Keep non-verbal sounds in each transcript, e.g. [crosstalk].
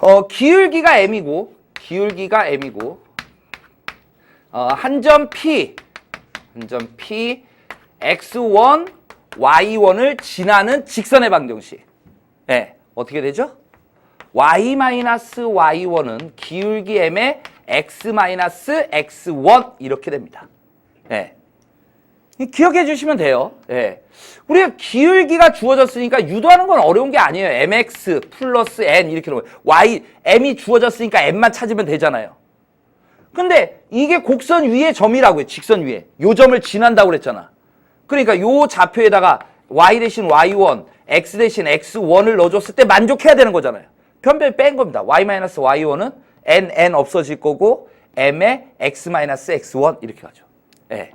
어, 기울기가 m이고 기울기가 m이고 어, 한 점 p 한 점 p x1 y1을 지나는 직선의 방정식. 네, 어떻게 되죠? y-y1은 기울기 m의 x-x1 이렇게 됩니다. 네. 기억해 주시면 돼요. 예. 우리가 기울기가 주어졌으니까 유도하는 건 어려운 게 아니에요. mx 플러스 n 이렇게 놓으면 y m이 주어졌으니까 m만 찾으면 되잖아요. 근데 이게 곡선 위의 점이라고요. 직선 위에. 요 점을 지난다고 그랬잖아. 그러니까 요 좌표에다가 y 대신 y1, x 대신 x1을 넣어줬을 때 만족해야 되는 거잖아요. 변변 뺀 겁니다. y-y1은 n, n 없어질 거고 m의 x-x1 이렇게 가죠. 예.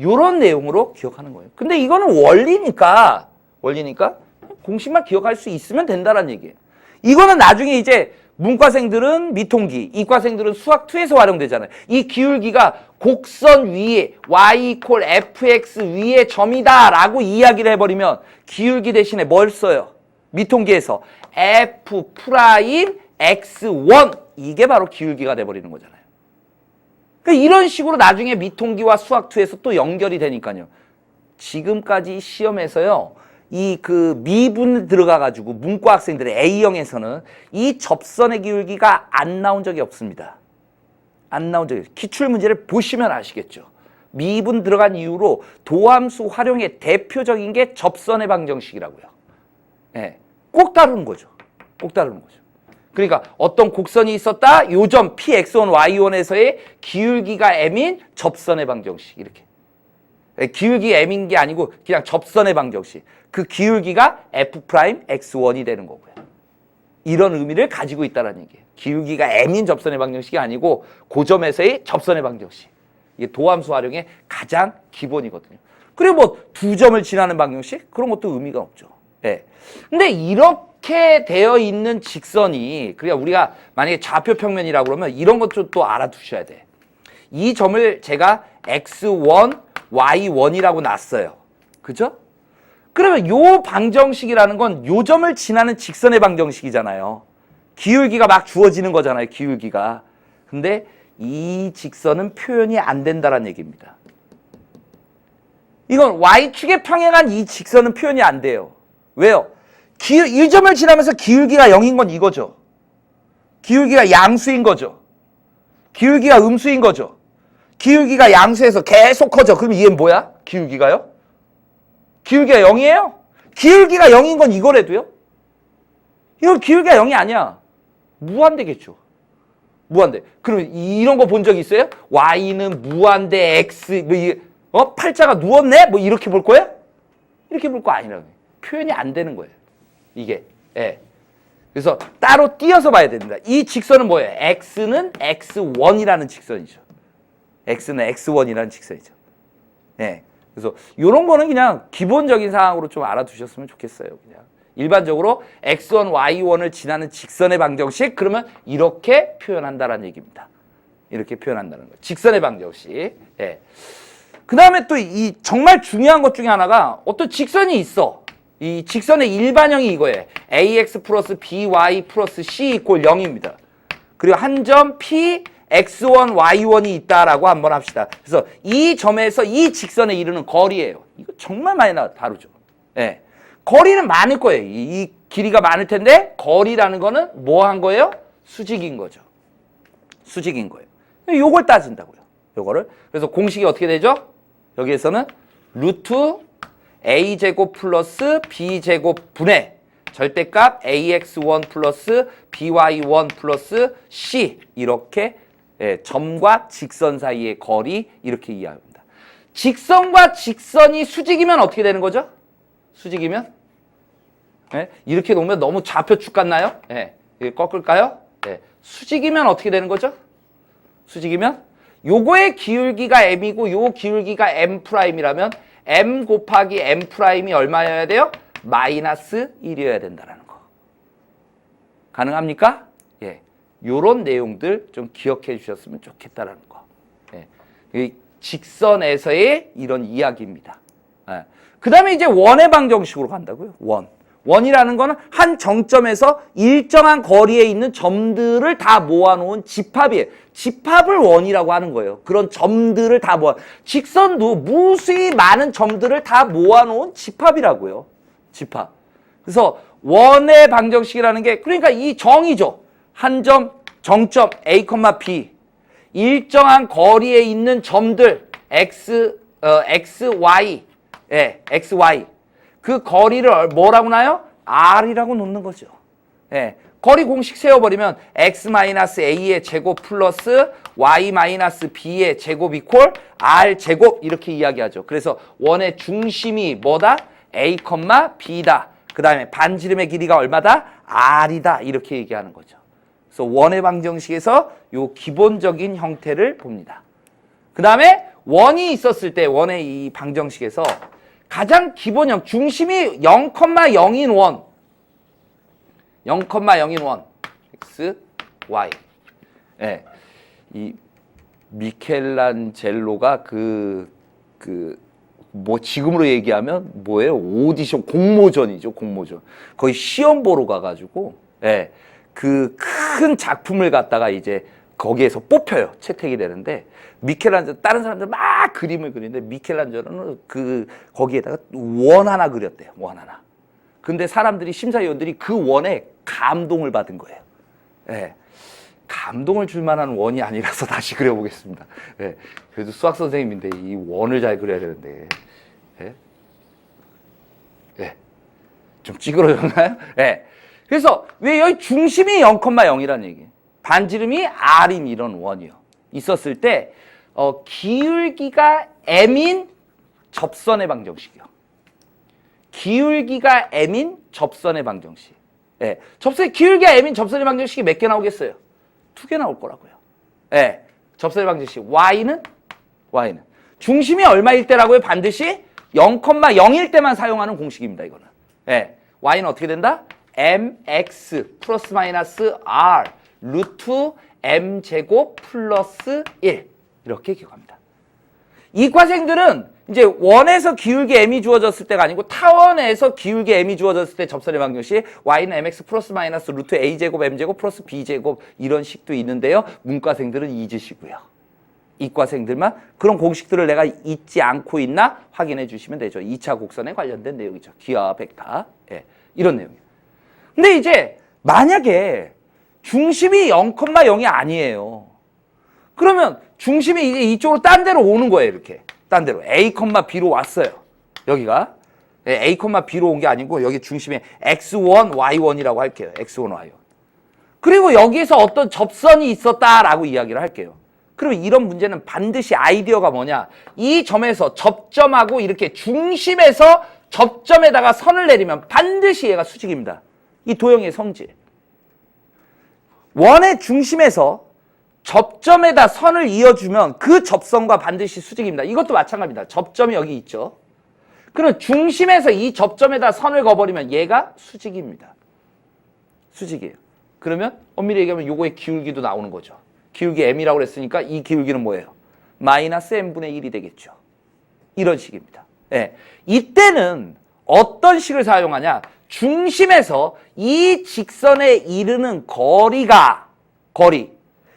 요런 내용으로 기억하는 거예요. 근데 이거는 원리니까, 원리니까 공식만 기억할 수 있으면 된다는 얘기예요. 이거는 나중에 이제 문과생들은 미통기, 이과생들은 수학2에서 활용되잖아요. 이 기울기가 곡선 위에 y 이퀄 fx 위에 점이다 라고 이야기를 해버리면 기울기 대신에 뭘 써요? 미통기에서 f 프라임 x1 이게 바로 기울기가 돼버리는 거잖아요. 그러니까 이런 식으로 나중에 미통기와 수학2에서 또 연결이 되니까요. 지금까지 시험에서요. 이 그 미분 들어가 가지고 문과 학생들의 A형에서는 이 접선의 기울기가 안 나온 적이 없습니다. 안 나온 적이 없어요. 기출 문제를 보시면 아시겠죠. 미분 들어간 이후로 도함수 활용의 대표적인 게 접선의 방정식이라고요. 예. 꼭 다루는 거죠. 꼭 다루는 거죠. 그러니까 어떤 곡선이 있었다. 요점 px1, y1에서의 기울기가 m인 접선의 방정식 이렇게. 예, 기울기 m인 게 아니고 그냥 접선의 방정식. 그 기울기가 f 프라임 x1이 되는 거고요. 이런 의미를 가지고 있다는 얘기예요. 기울기가 m인 접선의 방정식이 아니고 고점에서의 접선의 방정식. 이게 도함수 활용의 가장 기본이거든요. 그리고 뭐 두 점을 지나는 방정식 그런 것도 의미가 없죠. 예. 근데 이렇게 되어 있는 직선이 그러니까 우리가 만약에 좌표 평면이라고 그러면 이런 것도 또 알아두셔야 돼. 이 점을 제가 x1, y1이라고 놨어요. 그죠? 그러면 요 방정식이라는 건 요 점을 지나는 직선의 방정식이잖아요. 기울기가 막 주어지는 거잖아요. 기울기가. 근데 이 직선은 표현이 안 된다는 얘기입니다. 이건 y축에 평행한 이 직선은 표현이 안 돼요. 왜요? 기, 이 점을 지나면서 기울기가 0인 건 이거죠. 기울기가 양수인 거죠. 기울기가 음수인 거죠. 기울기가 양수에서 계속 커져. 그럼 이게 뭐야? 기울기가요? 기울기가 0이에요? 기울기가 0인 건 이거래도요? 이건 기울기가 0이 아니야. 무한대겠죠. 무한대. 그럼 이런 거 본 적 있어요? y는 무한대 x 뭐 이게 어 팔자가 누웠네? 뭐 이렇게 볼 거예요? 이렇게 볼 거 아니라고. 표현이 안 되는 거예요. 이게. 예. 그래서 따로 띄어서 봐야 됩니다. 이 직선은 뭐예요? x는 x1이라는 직선이죠. x는 x1이라는 직선이죠. 예. 그래서 이런 거는 그냥 기본적인 상황으로 좀 알아두셨으면 좋겠어요. 그냥 일반적으로 x1, y1을 지나는 직선의 방정식 그러면 이렇게 표현한다라는 얘기입니다. 이렇게 표현한다는 거. 직선의 방정식. 예. 그 다음에 또 이 정말 중요한 것 중에 하나가 어떤 직선이 있어. 이 직선의 일반형이 이거예요. ax 플러스 by 플러스 c 이꼴 0입니다. 그리고 한 점 p x1, y1이 있다라고 한번 합시다. 그래서 이 점에서 이 직선에 이르는 거리예요. 이거 정말 많이 나 다루죠. 예. 거리는 많을 거예요. 이, 이 길이가 많을 텐데 거리라는 거는 뭐 한 거예요? 수직인 거죠. 수직인 거예요. 요걸 따진다고요. 요거를. 그래서 공식이 어떻게 되죠? 여기에서는 루트 a제곱 플러스 b제곱 분의 절대값 ax1 플러스 by1 플러스 c 이렇게 예, 점과 직선 사이의 거리 이렇게 이해합니다. 직선과 직선이 수직이면 어떻게 되는 거죠? 수직이면 예? 이렇게 놓으면 너무 좌표축 같나요? 예. 꺾을까요? 예. 수직이면 어떻게 되는 거죠? 수직이면 요거의 기울기가 m이고 요 기울기가 m 프라임이라면 m 곱하기 m 프라임이 얼마여야 돼요? 마이너스 1이어야 된다는 거. 가능합니까? 예. 요런 내용들 좀 기억해 주셨으면 좋겠다라는 거. 예. 이 직선에서의 이런 이야기입니다. 예. 그 다음에 이제 원의 방정식으로 간다고요. 원. 원이라는 거는 한 정점에서 일정한 거리에 있는 점들을 다 모아놓은 집합이에요. 집합을 원이라고 하는 거예요. 그런 점들을 다 모아. 직선도 무수히 많은 점들을 다 모아놓은 집합이라고요. 집합. 그래서 원의 방정식이라는 게 그러니까 이 정이죠. 한 점, 정점 A, B 일정한 거리에 있는 점들 x, 어, x, y, 예, x, y 그 거리를 뭐라고 나요? r이라고 놓는 거죠. 예, 거리 공식 세워버리면 x-a의 제곱 플러스 y-b의 제곱 이퀄 r 제곱 이렇게 이야기하죠. 그래서 원의 중심이 뭐다? a, b다. 그 다음에 반지름의 길이가 얼마다? r이다. 이렇게 얘기하는 거죠. 그래서 원의 방정식에서 요 기본적인 형태를 봅니다. 그 다음에 원이 있었을 때 원의 이 방정식에서 가장 기본형 중심이 0,0인 원 0,0인 원 x, y 예. 이 미켈란젤로가 그 그 뭐 지금으로 얘기하면 뭐예요? 오디션 공모전이죠, 공모전. 거의 시험 보러 가 가지고 예. 그 큰 작품을 갖다가 이제 거기에서 뽑혀요. 채택이 되는데 미켈란젤로 다른 사람들 막 그림을 그리는데 미켈란젤로는 그 거기에다가 원 하나 그렸대요. 원 하나. 근데 사람들이 심사위원들이 그 원에 감동을 받은 거예요. 예. 감동을 줄 만한 원이 아니라서 [laughs] 다시 그려보겠습니다. 예. 그래도 수학 선생님인데 이 원을 잘 그려야 되는데. 예. 예. 좀 찌그러졌나요? 예. 그래서 왜 여기 중심이 0,0이라는 얘기예요. 반지름이 R인 이런 원이요. 있었을 때 어, 기울기가 M인 접선의 방정식이요. 기울기가 M인 접선의 방정식. 예. 접선의 기울기가 M인 접선의 방정식이 몇 개 나오겠어요? 두 개 나올 거라고요. 예. 접선의 방정식. Y는 Y는 중심이 얼마일 때라고요? 반드시 0,0일 때만 사용하는 공식입니다. 이거는. 예. Y는 어떻게 된다? mx 플러스 마이너스 r 루트 m 제곱 플러스 1 이렇게 기억합니다. 이과생들은 이제 원에서 기울기 m이 주어졌을 때가 아니고 타원에서 기울기 m이 주어졌을 때 접선의 방정식 y는 mx 플러스 마이너스 루트 a 제곱 m 제곱 플러스 b 제곱 이런 식도 있는데요. 문과생들은 잊으시고요. 이과생들만 그런 공식들을 내가 잊지 않고 있나 확인해 주시면 되죠. 2차 곡선에 관련된 내용이죠. 기하, 벡터 예, 이런 내용이에요. 근데 이제 만약에 중심이 0,0이 아니에요. 그러면 중심이 이제 이쪽으로 딴 데로 오는 거예요, 이렇게. 딴 데로. A, B로 왔어요. 여기가. 예, A, B로 온 게 아니고 여기 중심에 X1, Y1이라고 할게요. X1, Y1. 그리고 여기에서 어떤 접선이 있었다라고 이야기를 할게요. 그러면 이런 문제는 반드시 아이디어가 뭐냐? 이 점에서 접점하고 이렇게 중심에서 접점에다가 선을 내리면 반드시 얘가 수직입니다. 이 도형의 성질. 원의 중심에서 접점에다 선을 이어주면 그 접선과 반드시 수직입니다. 이것도 마찬가지입니다. 접점이 여기 있죠. 그럼 중심에서 이 접점에다 선을 그어버리면 얘가 수직입니다. 수직이에요. 그러면 엄밀히 얘기하면 요거의 기울기도 나오는 거죠. 기울기 m이라고 그랬으니까 이 기울기는 뭐예요? 마이너스 m분의 1이 되겠죠. 이런 식입니다. 예. 이때는 어떤 식을 사용하냐? 중심에서 이 직선에 이르는 거리가 거리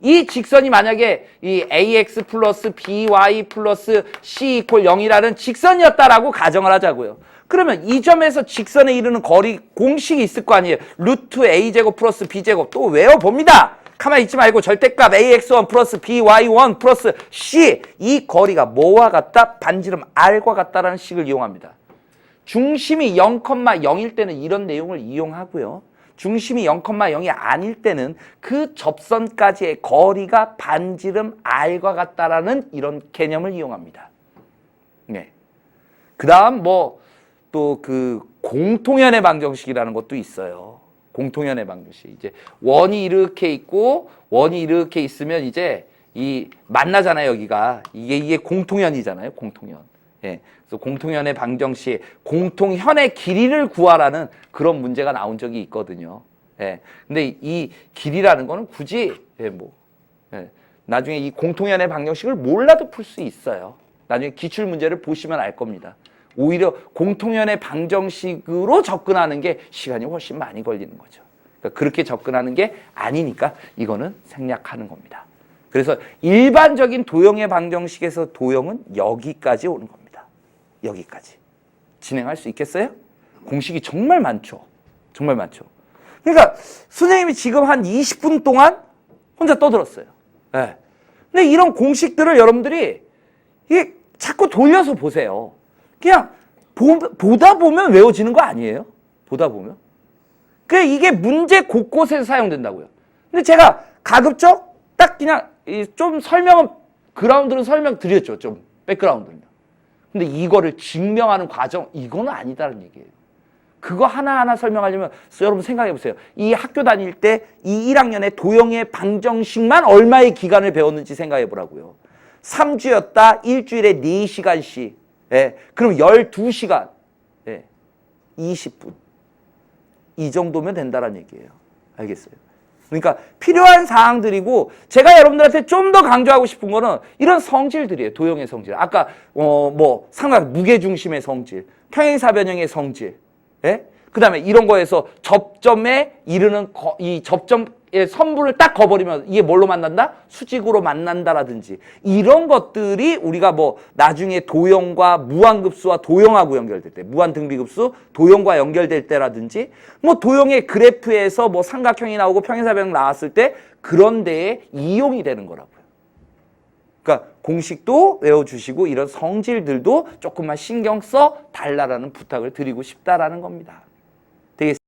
이 직선이 만약에 이 ax 플러스 by 플러스 c 이퀄 0이라는 직선이었다라고 가정을 하자고요. 그러면 이 점에서 직선에 이르는 거리 공식이 있을 거 아니에요. 루트 a제곱 플러스 b제곱 또 외워봅니다. 가만히 있지 말고 절대값 ax1 플러스 by1 플러스 c 이 거리가 뭐와 같다? 반지름 r과 같다라는 식을 이용합니다. 중심이 0,0일 때는 이런 내용을 이용하고요. 중심이 0,0이 아닐 때는 그 접선까지의 거리가 반지름 r과 같다라는 이런 개념을 이용합니다. 네. 그다음 뭐 또 그 공통연의 방정식이라는 것도 있어요. 공통연의 방정식. 이제 원이 이렇게 있고 원이 이렇게 있으면 이제 이 만나잖아요, 여기가. 이게 이게 공통연이잖아요, 공통연. 예. 그래서 공통연의 방정식, 공통현의 길이를 구하라는 그런 문제가 나온 적이 있거든요. 예. 근데 이 길이라는 거는 굳이 예, 뭐 예. 나중에 이 공통연의 방정식을 몰라도 풀 수 있어요. 나중에 기출 문제를 보시면 알 겁니다. 오히려 공통연의 방정식으로 접근하는 게 시간이 훨씬 많이 걸리는 거죠. 그러니까 그렇게 접근하는 게 아니니까 이거는 생략하는 겁니다. 그래서 일반적인 도형의 방정식에서 도형은 여기까지 오는 겁니다. 여기까지. 진행할 수 있겠어요? 공식이 정말 많죠. 정말 많죠. 그러니까 선생님이 지금 한 20분 동안 혼자 떠들었어요. 예. 근데 이런 공식들을 여러분들이 이게 자꾸 돌려서 보세요. 그냥 보, 보다 보면 외워지는 거 아니에요? 보다 보면. 그 이게 문제 곳곳에서 사용된다고요. 근데 제가 가급적 딱 그냥 이좀 설명은 그라운드는 설명 드렸죠. 좀 백그라운드는. 근데 이거를 증명하는 과정 이거는 아니다는 얘기예요. 그거 하나하나 설명하려면 여러분 생각해 보세요. 이 학교 다닐 때 이 1학년의 도형의 방정식만 얼마의 기간을 배웠는지 생각해 보라고요. 3주였다. 일주일에 4시간씩. 예. 그럼 12시간. 예. 20분. 이 정도면 된다는 얘기예요. 알겠어요? 그러니까 필요한 사항들이고 제가 여러분들한테 좀 더 강조하고 싶은 거는 이런 성질들이에요. 도형의 성질. 아까 어뭐 삼각 무게 중심의 성질, 평행사변형의 성질. 예? 그 다음에 이런 거에서 접점에 이르는 거, 이 접점의 선분을 딱 거버리면 이게 뭘로 만난다? 수직으로 만난다라든지 이런 것들이 우리가 뭐 나중에 도형과 무한급수와 도형하고 연결될 때 무한 등비급수 도형과 연결될 때라든지 뭐 도형의 그래프에서 뭐 삼각형이 나오고 평행사변형 나왔을 때 그런 데에 이용이 되는 거라고요. 그러니까 공식도 외워주시고 이런 성질들도 조금만 신경 써 달라라는 부탁을 드리고 싶다라는 겁니다. they